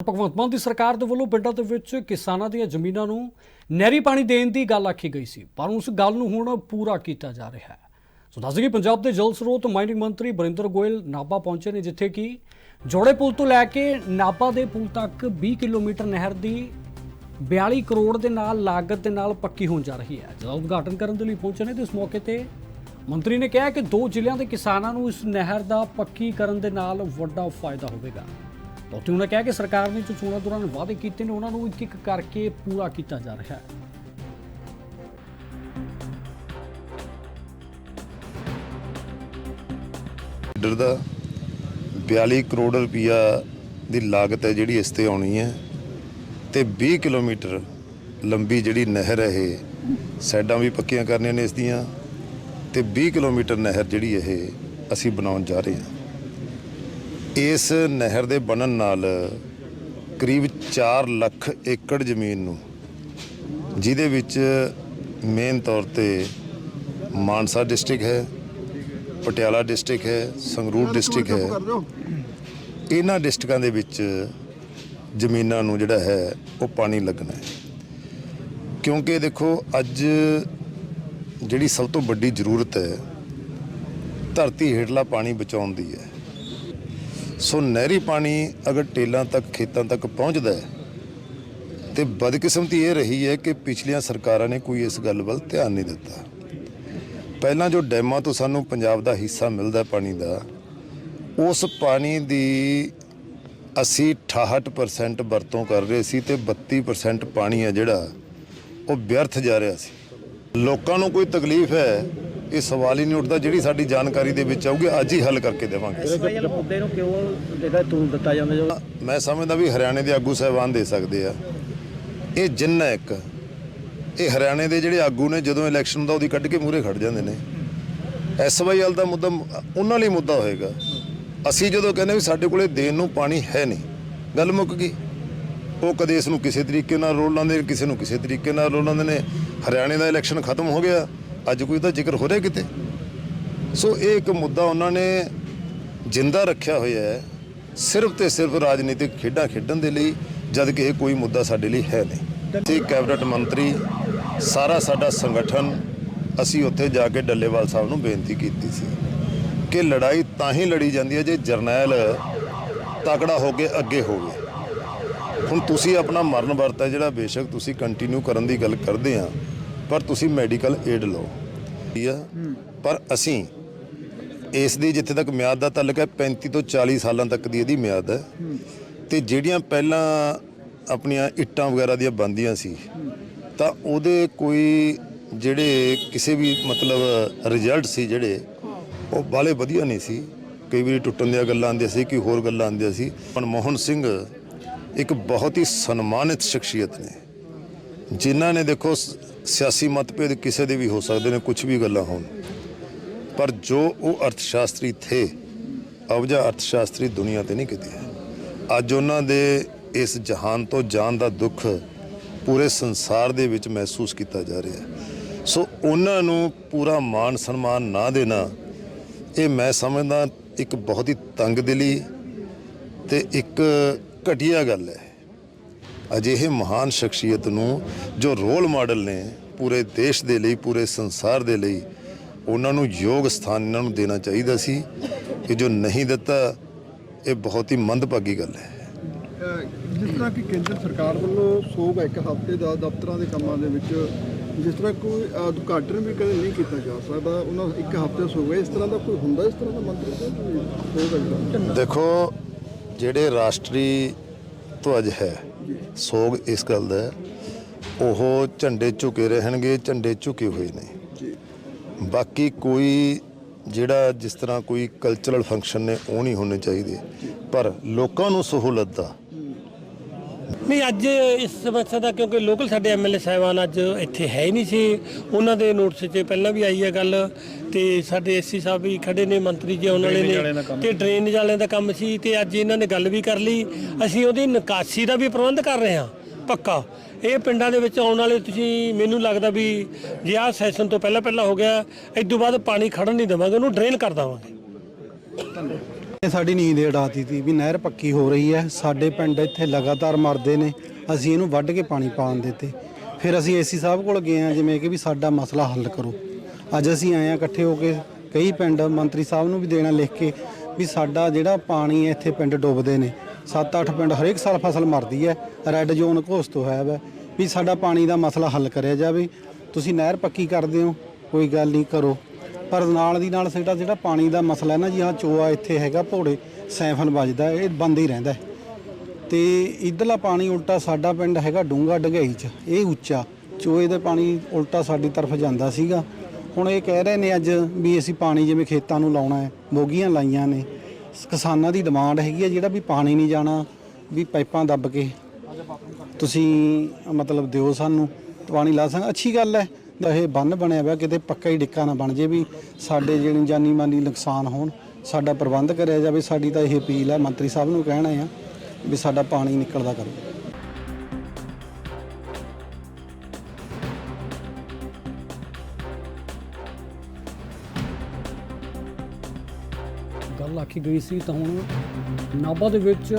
ਭਗਵੰਤ ਮਾਨ ਦੀ ਸਰਕਾਰ ਦੇ ਵੱਲੋਂ ਪਿੰਡਾਂ ਦੇ ਵਿੱਚ ਕਿਸਾਨਾਂ ਦੀਆਂ ਜ਼ਮੀਨਾਂ ਨੂੰ ਨਹਿਰੀ ਪਾਣੀ ਦੇਣ ਦੀ ਗੱਲ ਆਖੀ ਗਈ ਸੀ, ਪਰ ਉਸ ਗੱਲ ਨੂੰ ਹੁਣ ਪੂਰਾ ਕੀਤਾ ਜਾ ਰਿਹਾ ਹੈ। ਸੋ ਦੱਸ ਦਈਏ, ਪੰਜਾਬ ਦੇ ਜਲ ਸਰੋਤ ਮਾਈਨਿੰਗ ਮੰਤਰੀ ਬਰਿੰਦਰ ਗੋਇਲ ਨਾਭਾ ਪਹੁੰਚੇ ਨੇ, ਜਿੱਥੇ ਕਿ ਜੋੜੇ ਪੁਲ ਤੋਂ ਲੈ ਕੇ ਨਾਭਾ ਦੇ ਪੁਲ ਤੱਕ 20 ਕਿਲੋਮੀਟਰ ਨਹਿਰ ਦੀ 42 ਕਰੋੜ ਦੇ ਨਾਲ ਲਾਗਤ ਦੇ ਨਾਲ ਪੱਕੀ ਹੋਣ ਜਾ ਰਹੀ ਹੈ। ਜਦੋਂ ਉਦਘਾਟਨ ਕਰਨ ਦੇ ਲਈ ਪਹੁੰਚੇ ਨੇ ਤੇ ਇਸ ਮੌਕੇ ਤੇ ਮੰਤਰੀ ਨੇ ਕਿਹਾ ਕਿ ਦੋ ਜ਼ਿਲ੍ਹਿਆਂ ਦੇ ਕਿਸਾਨਾਂ ਨੂੰ ਇਸ ਨਹਿਰ ਦਾ ਪੱਕੀ ਕਰਨ ਦੇ ਨਾਲ ਵੱਡਾ ਫਾਇਦਾ ਹੋਵੇਗਾ। ਉੱਥੇ ਉਹਨਾਂ ਕਿਹਾ ਕਿ ਸਰਕਾਰ ਨੇ ਜੋ ਚੋਣਾਂ ਦੌਰਾਨ ਵਾਅਦੇ ਕੀਤੇ ਨੇ, ਉਹਨਾਂ ਨੂੰ ਇੱਕ ਇੱਕ ਕਰਕੇ ਪੂਰਾ ਕੀਤਾ ਜਾ ਰਿਹਾ ਹੈ। ਲੀਡਰ ਦਾ 42 ਕਰੋੜ ਰੁਪਈਆ ਦੀ ਲਾਗਤ ਹੈ ਜਿਹੜੀ ਇਸ ਤੇ ਆਉਣੀ ਹੈ ਤੇ 20 ਕਿਲੋਮੀਟਰ ਲੰਬੀ ਜਿਹੜੀ ਨਹਿਰ ਹੈ ਇਹ, ਸਾਈਡਾਂ ਵੀ ਪੱਕੀਆਂ ਕਰਨੀਆਂ ਨੇ ਇਸ ਦੀਆਂ ਤੇ 20 ਕਿਲੋਮੀਟਰ ਨਹਿਰ ਜਿਹੜੀ ਇਹ ਅਸੀਂ ਬਣਾਉਣ ਜਾ ਰਹੇ ਹਾਂ। ਇਸ ਨਹਿਰ ਦੇ ਬਣਨ ਨਾਲ ਕਰੀਬ 4 ਲੱਖ ਏਕੜ ਜ਼ਮੀਨ ਨੂੰ, ਜਿਹਦੇ ਵਿੱਚ ਮੇਨ ਤੌਰ ਤੇ ਮਾਨਸਾ ਡਿਸਟ੍ਰਿਕਟ ਹੈ, ਪਟਿਆਲਾ ਡਿਸਟ੍ਰਿਕਟ ਹੈ, ਸੰਗਰੂਰ ਡਿਸਟ੍ਰਿਕਟ ਹੈ। ਇਹਨਾਂ ਡਿਸਟ੍ਰਿਕਾਂ ਦੇ ਵਿੱਚ ਜ਼ਮੀਨਾਂ ਨੂੰ ਜਿਹੜਾ ਹੈ, ਉਹ ਪਾਣੀ ਲੱਗਣਾ ਹੈ। ਕਿਉਂਕਿ ਦੇਖੋ, ਅੱਜ ਜਿਹੜੀ ਸਭ ਤੋਂ ਵੱਡੀ ਜ਼ਰੂਰਤ ਹੈ, ਧਰਤੀ ਹੇਠਲਾ ਪਾਣੀ ਬਚਾਉਣ ਦੀ ਹੈ। ਸੋ ਨਹਿਰੀ ਪਾਣੀ ਅਗਰ ਟੇਲਾਂ ਤੱਕ, ਖੇਤਾਂ ਤੱਕ ਪਹੁੰਚਦਾ ਹੈ, ਤੇ ਬਦਕਿਸਮਤੀ ਇਹ ਰਹੀ ਹੈ ਕਿ ਪਿਛਲੀਆਂ ਸਰਕਾਰਾਂ ਨੇ ਕੋਈ ਇਸ ਗੱਲ ਵੱਲ ਧਿਆਨ ਨਹੀਂ ਦਿੱਤਾ। ਪਹਿਲਾਂ ਜੋ ਡੈਮਾਂ ਤੋਂ ਸਾਨੂੰ ਪੰਜਾਬ ਦਾ ਹਿੱਸਾ ਮਿਲਦਾ ਪਾਣੀ ਦਾ, ਉਸ ਪਾਣੀ ਦੀ ਅਸੀਂ 68% ਵਰਤੋਂ ਕਰ ਰਹੇ ਸੀ ਤੇ 32% ਪਾਣੀ ਹੈ ਜਿਹੜਾ, ਉਹ ਵਿਅਰਥ ਜਾ ਰਿਹਾ ਸੀ। ਲੋਕਾਂ ਨੂੰ ਕੋਈ ਤਕਲੀਫ ਹੈ ਇਹ ਸਵਾਲ ਹੀ ਨਹੀਂ ਉੱਠਦਾ ਜਿਹੜੀ ਸਾਡੀ ਜਾਣਕਾਰੀ ਦੇ ਵਿੱਚ ਆਊਗੀ ਅੱਜ ਹੀ ਹੱਲ ਕਰਕੇ ਦੇਵਾਂਗੇ। ਇਸ ਵਾਲੇ ਮੁੱਦੇ ਨੂੰ ਕਿਉਂ ਜਿਹੜਾ ਤੂੰ ਦਿੱਤਾ ਜਾਂਦਾ ਜੋ? ਮੈਂ ਸਮਝਦਾ ਵੀ ਹਰਿਆਣੇ ਦੇ ਆਗੂ ਸਾਹਿਬਾਨ ਦੇ ਸਕਦੇ ਆ। ਇਹ ਜਿੰਨਾ ਇੱਕ ਇਹ ਹਰਿਆਣੇ ਦੇ ਜਿਹੜੇ ਆਗੂ ਨੇ ਜਦੋਂ ਇਲੈਕਸ਼ਨ ਦਾ ਉਹਦੀ ਕੱਢ ਕੇ ਮੂਹਰੇ ਖੜ ਜਾਂਦੇ ਨੇ। ਐਸਵਾਈਐਲ ਦਾ ਮੁੱਦਾ ਉਹਨਾਂ ਲਈ ਮੁੱਦਾ ਹੋਏਗਾ। ਅਸੀਂ ਜਦੋਂ ਕਹਿੰਦੇ ਵੀ ਸਾਡੇ ਕੋਲੇ ਦੇਣ ਨੂੰ ਪਾਣੀ ਹੈ ਨਹੀਂ ਗੱਲ ਮੁੱਕ ਗਈ। ਉਹ ਕਦੇ ਇਸ ਨੂੰ ਕਿਸੇ ਤਰੀਕੇ ਨਾਲ ਰੋਲ ਲਾਉਂਦੇ ਕਿਸੇ ਨੂੰ ਕਿਸੇ ਤਰੀਕੇ ਨਾਲ ਰੋਲ ਲਾਉਂਦੇ ਨੇ। ਹਰਿਆਣੇ ਦਾ ਇਲੈਕਸ਼ਨ ਖਤਮ ਹੋ ਗਿਆ। ਅੱਜ ਕੋਈ ਤਾਂ ਜ਼ਿਕਰ ਹੋ ਰਿਹਾ ਕਿਤੇ? ਸੋ ਇਹ ਇੱਕ ਮੁੱਦਾ ਉਹਨਾਂ ਨੇ ਜਿੰਦਾ ਰੱਖਿਆ ਹੋਇਆ ਹੈ, ਸਿਰਫ ਤੇ ਸਿਰਫ ਰਾਜਨੀਤਿਕ ਖੇਡਾਂ ਖੇਡਣ ਦੇ ਲਈ, ਜਦ ਕਿ ਇਹ ਕੋਈ ਮੁੱਦਾ ਸਾਡੇ ਲਈ ਹੈ ਨਹੀਂ। ਤੇ ਕੈਬਨਿਟ ਮੰਤਰੀ, ਸਾਰਾ ਸਾਡਾ ਸੰਗਠਨ, ਅਸੀਂ ਉੱਥੇ ਜਾ ਕੇ ਡੱਲੇਵਾਲ ਸਾਹਿਬ ਨੂੰ ਬੇਨਤੀ ਕੀਤੀ ਸੀ ਕਿ ਲੜਾਈ ਤਾਂ ਹੀ ਲੜੀ ਜਾਂਦੀ ਹੈ ਜੇ ਜਰਨੈਲ ਤਕੜਾ ਹੋ ਕੇ ਅੱਗੇ ਹੋਵੇ। ਹੁਣ ਤੁਸੀਂ ਆਪਣਾ ਮਰਨ ਵਰਤ ਹੈ ਜਿਹੜਾ ਬੇਸ਼ੱਕ ਤੁਸੀਂ ਕੰਟੀਨਿਊ ਕਰਨ ਦੀ ਗੱਲ ਕਰਦੇ ਆ ਪਰ ਤੁਸੀਂ ਮੈਡੀਕਲ ਏਡ ਲਓ। ਠੀਕ ਆ? ਪਰ ਅਸੀਂ ਇਸ ਦੀ ਜਿੱਥੇ ਤੱਕ ਮਿਆਦ ਦਾ ਤਾਲੁਕ ਹੈ 35 ਤੋਂ 40 ਸਾਲਾਂ ਤੱਕ ਦੀ ਇਹਦੀ ਮਿਆਦ ਹੈ। ਤੇ ਜਿਹੜੀਆਂ ਪਹਿਲਾਂ ਆਪਣੀਆਂ ਇੱਟਾਂ ਵਗੈਰਾ ਦੀਆਂ ਬੰਦੀਆਂ ਸੀ, ਤਾਂ ਉਹਦੇ ਕੋਈ ਜਿਹੜੇ ਕਿਸੇ ਵੀ ਮਤਲਬ ਰਿਜ਼ਲਟ ਸੀ ਜਿਹੜੇ, ਉਹ ਬਾਲੇ ਵਧੀਆ ਨਹੀਂ ਸੀ। ਕਈ ਵਾਰੀ ਟੁੱਟਣ ਦੀਆਂ ਗੱਲਾਂ ਆਉਂਦੀਆਂ ਸੀ ਕਿ ਹੋਰ ਗੱਲਾਂ ਆਉਂਦੀਆਂ ਸੀ। ਮਨਮੋਹਨ ਸਿੰਘ ਇੱਕ ਬਹੁਤ ਹੀ ਸਨਮਾਨਿਤ ਸ਼ਖਸੀਅਤ ਨੇ, ਜਿਨ੍ਹਾਂ ਨੇ ਦੇਖੋ ਸ- ਸਿਆਸੀ ਮਤਭੇਦ ਕਿਸੇ ਦੇ ਵੀ ਹੋ ਸਕਦੇ ਨੇ ਕੁਝ ਵੀ ਗੱਲਾਂ ਹੋਣ। ਪਰ ਜੋ ਉਹ ਅਰਥਸ਼ਾਸਤਰੀ ਥੇ, ਅਵਜਾ ਅਰਥਸ਼ਾਸਤਰੀ ਦੁਨੀਆ ਤੇ ਨਹੀਂ ਕਿਤੇ ਅੱਜ ਉਹਨਾਂ ਦੇ ਇਸ ਜਹਾਨ ਤੋਂ ਜਾਣ ਦਾ ਦੁੱਖ ਪੂਰੇ ਸੰਸਾਰ ਦੇ ਵਿੱਚ ਮਹਿਸੂਸ ਕੀਤਾ ਜਾ ਰਿਹਾ ਹੈ। ਸੋ ਉਹਨਾਂ ਨੂੰ ਪੂਰਾ ਮਾਣ ਸਨਮਾਨ ਨਾ ਦੇਣਾ, ਇਹ ਮੈਂ ਸਮਝਦਾ ਇੱਕ ਬਹੁਤ ਹੀ ਤੰਗਦਿਲੀ ਤੇ ਇੱਕ ਘਟੀਆ ਗੱਲ ਹੈ। ਅਜਿਹੇ ਮਹਾਨ ਸ਼ਖਸੀਅਤ ਨੂੰ ਜੋ ਰੋਲ ਮਾਡਲ ਨੇ ਪੂਰੇ ਦੇਸ਼ ਦੇ ਲਈ ਪੂਰੇ ਸੰਸਾਰ ਦੇ ਲਈ ਉਹਨਾਂ ਨੂੰ ਯੋਗ ਸਥਾਨ ਇਹਨਾਂ ਨੂੰ ਦੇਣਾ ਚਾਹੀਦਾ ਸੀ ਕਿ ਜੋ ਨਹੀਂ ਦਿੱਤਾ ਇਹ ਬਹੁਤ ਹੀ ਮੰਦਭਾਗੀ ਗੱਲ ਹੈ। ਜਿਸ ਤਰ੍ਹਾਂ ਕਿ ਕੇਂਦਰ ਸਰਕਾਰ ਵੱਲੋਂ ਸੋਗ ਇੱਕ ਹਫ਼ਤੇ ਦਾ ਦਫ਼ਤਰਾਂ ਦੇ ਕੰਮਾਂ ਦੇ ਵਿੱਚ ਜਿਸ ਤਰ੍ਹਾਂ ਕੋਈ ਉਦਘਾਟਨ ਵੀ ਕਦੇ ਨਹੀਂ ਕੀਤਾ ਜਾ ਸਕਦਾ ਉਹਨਾਂ ਇੱਕ ਹਫ਼ਤੇ ਸੋਗ ਇਸ ਤਰ੍ਹਾਂ ਦਾ ਕੋਈ ਹੁੰਦਾ ਇਸ ਤਰ੍ਹਾਂ ਦਾ ਮੰਤਰੀ ਸੋਗ ਦੇਖੋ ਜਿਹੜੇ ਰਾਸ਼ਟਰੀ ਧਵਜ ਹੈ ਸੋਗ ਇਸ ਗੱਲ ਦਾ ਹੈ, ਉਹ ਝੰਡੇ ਝੁਕੇ ਰਹਿਣਗੇ ਝੰਡੇ ਝੁਕੇ ਹੋਏ ਨੇ। ਜੀ। ਬਾਕੀ ਕੋਈ ਜਿਹੜਾ ਜਿਸ ਤਰ੍ਹਾਂ ਕੋਈ ਕਲਚਰਲ ਫੰਕਸ਼ਨ ਨੇ ਉਹ ਨਹੀਂ ਹੋਣੇ ਚਾਹੀਦੇ। ਪਰ ਲੋਕਾਂ ਨੂੰ ਸਹੂਲਤ ਦਾ ਨਹੀਂ ਅੱਜ ਇਸ ਸਮੱਸਿਆ ਦਾ ਕਿਉਂਕਿ ਲੋਕਲ ਸਾਡੇ ਐਮਐਲਏ ਸਾਹਿਬਾਨ ਅੱਜ ਇੱਥੇ ਹੈ ਹੀ ਨਹੀਂ ਸੀ। ਉਹਨਾਂ ਦੇ ਨੋਟਿਸ 'ਚ ਪਹਿਲਾਂ ਵੀ ਆਈ ਹੈ ਗੱਲ ਤੇ ਸਾਡੇ ਐਸਸੀ ਸਾਹਿਬ ਵੀ ਖੜੇ ਨੇ ਮੰਤਰੀ ਜੀ ਆਉਣ ਵਾਲੇ ਨੇ ਤੇ ਡਰੇਨੇਜ ਵਾਲਿਆਂ ਦਾ ਕੰਮ ਸੀ ਤੇ ਅੱਜ ਇਹਨਾਂ ਨੇ ਗੱਲ ਵੀ ਕਰ ਲਈ। ਅਸੀਂ ਉਹਦੀ ਨਿਕਾਸੀ ਦਾ ਵੀ ਪ੍ਰਬੰਧ ਕਰ ਰਹੇ ਹਾਂ ਪੱਕਾ। ਇਹ ਪਿੰਡਾਂ ਦੇ ਵਿੱਚ ਆਉਣ ਵਾਲੇ ਤੁਸੀਂ ਮੈਨੂੰ ਲੱਗਦਾ ਵੀ ਜੇ ਆਹ ਸੈਸ਼ਨ ਤੋਂ ਪਹਿਲਾਂ ਪਹਿਲਾਂ ਹੋ ਗਿਆ ਇਸ ਤੋਂ ਬਾਅਦ ਪਾਣੀ ਖੜਨ ਨਹੀਂ ਦੇਵਾਂਗੇ ਉਹਨੂੰ ਡਰੇਨ ਕਰ ਦੇਵਾਂਗੇ। ਇਹ ਸਾਡੀ ਨੀਂਦ ਉਡਾਤੀ ਸੀ ਵੀ ਨਹਿਰ ਪੱਕੀ ਹੋ ਰਹੀ ਹੈ। ਸਾਡੇ ਪਿੰਡ ਇੱਥੇ ਲਗਾਤਾਰ ਮਰਦੇ ਨੇ। ਅਸੀਂ ਇਹਨੂੰ ਵੱਢ ਕੇ ਪਾਣੀ ਪਾਉਣ ਦਿੱਤੇ। ਫਿਰ ਅਸੀਂ ਏਸੀ ਸਾਹਿਬ ਕੋਲ ਗਏ ਆ ਜਿਵੇਂ ਕਿ ਵੀ ਸਾਡਾ ਮਸਲਾ ਹੱਲ ਕਰੋ। ਅੱਜ ਅਸੀਂ ਆਏ ਆ ਇਕੱਠੇ ਹੋ ਕੇ ਕਈ ਪਿੰਡ ਮੰਤਰੀ ਸਾਹਿਬ ਨੂੰ ਵੀ ਦੇਣਾ ਲਿਖ ਕੇ ਵੀ ਸਾਡਾ ਜਿਹੜਾ ਪਾਣੀ ਹੈ ਇੱਥੇ ਪਿੰਡ ਡੁੱਬਦੇ ਨੇ। 7-8 ਪਿੰਡ ਹਰੇਕ ਸਾਲ ਫਸਲ ਮਰਦੀ ਹੈ। ਰੈੱਡ ਜ਼ੋਨ ਘੋਸ਼ਿਤ ਹੋਇਆ ਵਾ ਵੀ ਸਾਡਾ ਪਾਣੀ ਦਾ ਮਸਲਾ ਹੱਲ ਕਰਿਆ ਜਾਵੇ। ਤੁਸੀਂ ਨਹਿਰ ਪੱਕੀ ਕਰਦੇ ਹੋ, ਕੋਈ ਗੱਲ ਨਹੀਂ, ਕਰੋ। ਪਰ ਨਾਲ ਦੀ ਨਾਲ ਸਾਡਾ ਜਿਹੜਾ ਪਾਣੀ ਦਾ ਮਸਲਾ ਹੈ ਨਾ ਜੀ ਆ ਚੋਆ ਇੱਥੇ ਹੈਗਾ ਭੋੜੇ, ਸੈਫਨ ਵੱਜਦਾ ਇਹ ਬੰਦ ਹੀ ਰਹਿੰਦਾ ਹੈ। ਤੇ ਇਧਰਲਾ ਪਾਣੀ ਉਲਟਾ ਸਾਡਾ ਪਿੰਡ ਹੈਗਾ ਡੂੰਗਾ ਡਗਾਈ ਚ, ਇਹ ਉੱਚਾ। ਚੋਏ ਦਾ ਪਾਣੀ ਉਲਟਾ ਸਾਡੀ ਤਰਫ ਜਾਂਦਾ ਸੀਗਾ। ਹੁਣ ਇਹ ਕਹਿ ਰਹੇ ਨੇ ਅੱਜ ਵੀ ਅਸੀਂ ਪਾਣੀ ਜਿਵੇਂ ਖੇਤਾਂ ਨੂੰ ਲਾਉਣਾ ਹੈ, ਮੋਗੀਆਂ ਲਾਈਆਂ ਨੇ। ਕਿਸਾਨਾਂ ਦੀ ਡਿਮਾਂਡ ਹੈਗੀ ਹੈ ਜਿਹੜਾ ਵੀ ਪਾਣੀ ਨਹੀਂ ਜਾਣਾ, ਵੀ ਪਾਈਪਾਂ ਦੱਬ ਕੇ। ਤੁਸੀਂ ਮਤਲਬ ਦਿਓ ਸਾਨੂੰ, ਪਾਣੀ ਲਾ ਸਕਾਂ। ਅੱਛੀ ਗੱਲ ਹੈ ਦਾ ਇਹ ਬੰਨ ਬਣਿਆ ਹੋਇਆ ਕਿਤੇ ਪੱਕਾ ਹੀ ਡਿੱਕਾ ਨਾ ਬਣ ਜੇ ਵੀ ਸਾਡੇ ਜਿਹੜੇ ਜਾਨੀ ਮਾਨੀ ਨੁਕਸਾਨ ਹੋਣ, ਸਾਡਾ ਪ੍ਰਬੰਧ ਕਰਿਆ ਜਾਵੇ, ਸਾਡੀ ਤਾਂ ਇਹ ਅਪੀਲ ਹੈ, ਮੰਤਰੀ ਸਾਹਿਬ ਨੂੰ ਕਹਿਣਾ ਆ ਵੀ ਸਾਡਾ ਪਾਣੀ ਨਿਕਲਦਾ ਕਰੋ। ਗੱਲ ਆਖੀ ਗਈ ਸੀ ਤਾਂ ਹੁਣ ਨਾਭਾ ਦੇ ਵਿੱਚ